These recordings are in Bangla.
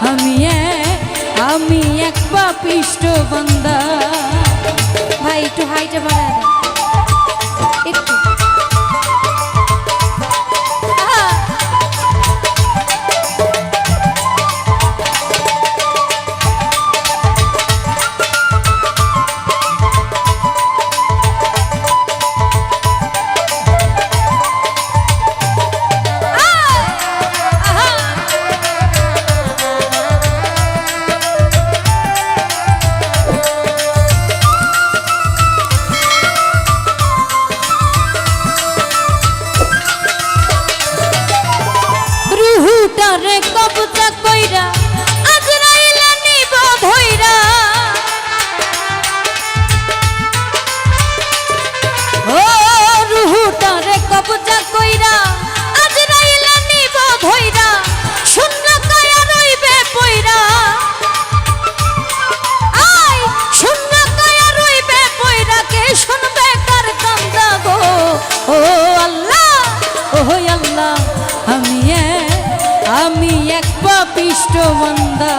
আমি আমি এক পাপিষ্ট বান্দা। ভাই একটু হাইটে বাড়া একটু। রুহুটারে কবজা কইরা পাপিষ্ট বান্দা।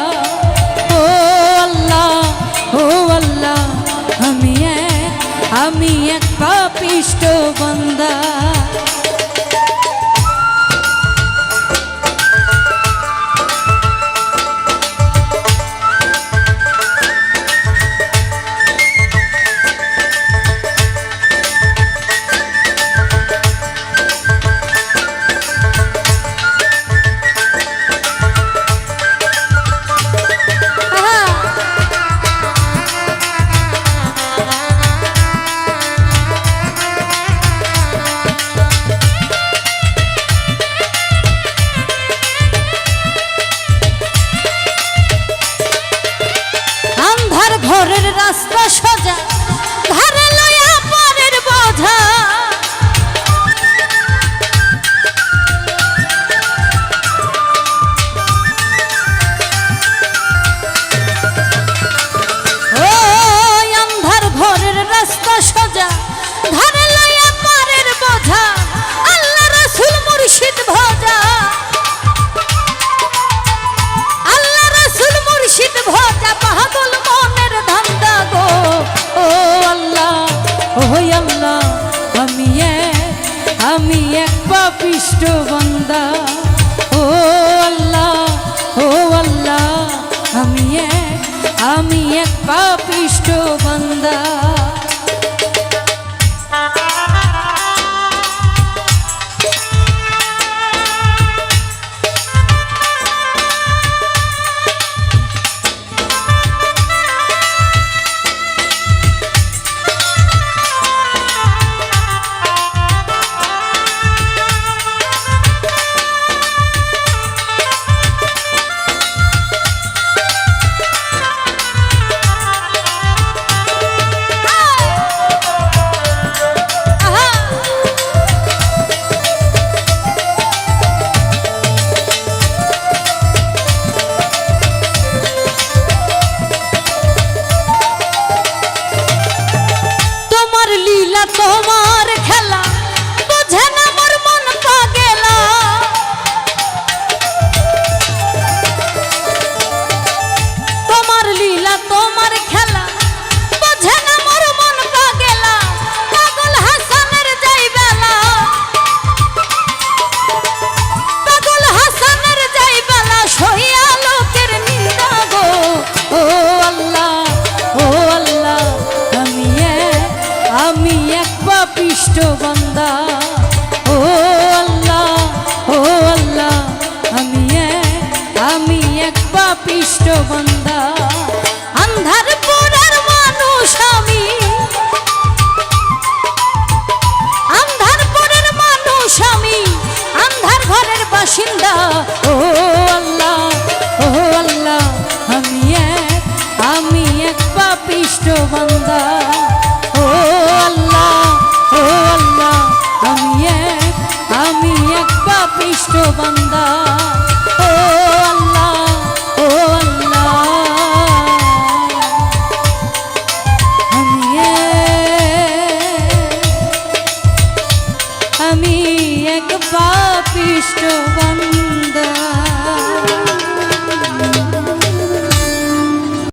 পাপিষ্ট বন্দা ও আল্লাহ ও আল্লাহ আমি এক আমি এক পাপিষ্ট বন্দা নিকৃষ্ট বন্দা। ও আল্লাহ ও আল্লাহ আমি এক আমি এক পাপিষ্ট বন্দা।